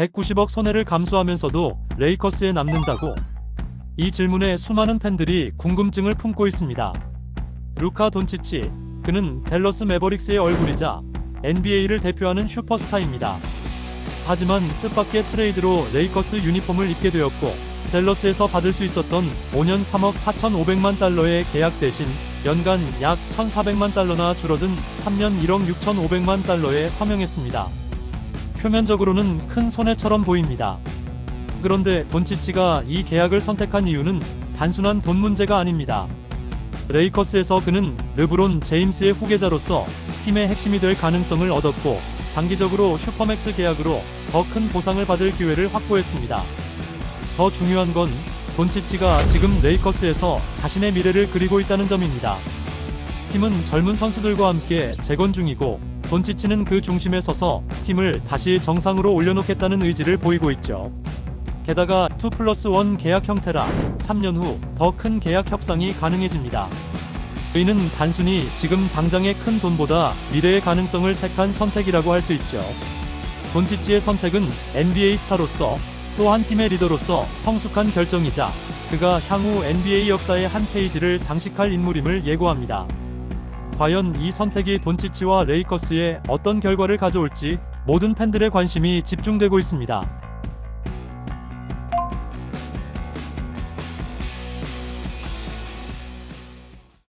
190억 손해를 감수하면서도 레이커스에 남는다고? 이 질문에 수많은 팬들이 궁금증을 품고 있습니다. 루카 돈치치, 그는 댈러스 매버릭스의 얼굴이자 NBA를 대표하는 슈퍼스타입니다. 하지만 뜻밖의 트레이드로 레이커스 유니폼을 입게 되었고 댈러스에서 받을 수 있었던 5년 3억 4,500만 달러의 계약 대신 연간 약 1,400만 달러나 줄어든 3년 1억 6,500만 달러에 서명했습니다. 표면적으로는 큰 손해처럼 보입니다. 그런데 돈치치가 이 계약을 선택한 이유는 단순한 돈 문제가 아닙니다. 레이커스에서 그는 르브론 제임스의 후계자로서 팀의 핵심이 될 가능성을 얻었고 장기적으로 슈퍼맥스 계약으로 더 큰 보상을 받을 기회를 확보했습니다. 더 중요한 건 돈치치가 지금 레이커스에서 자신의 미래를 그리고 있다는 점입니다. 팀은 젊은 선수들과 함께 재건 중이고 돈치치는 그 중심에 서서 팀을 다시 정상으로 올려놓겠다는 의지를 보이고 있죠. 게다가 2 플러스 1 계약 형태라 3년 후 더 큰 계약 협상이 가능해집니다. 이는 단순히 지금 당장의 큰 돈보다 미래의 가능성을 택한 선택이라고 할 수 있죠. 돈치치의 선택은 NBA 스타로서 또 한 팀의 리더로서 성숙한 결정이자 그가 향후 NBA 역사의 한 페이지를 장식할 인물임을 예고합니다. 과연 이 선택이 돈치치와 레이커스에 어떤 결과를 가져올지 모든 팬들의 관심이 집중되고 있습니다.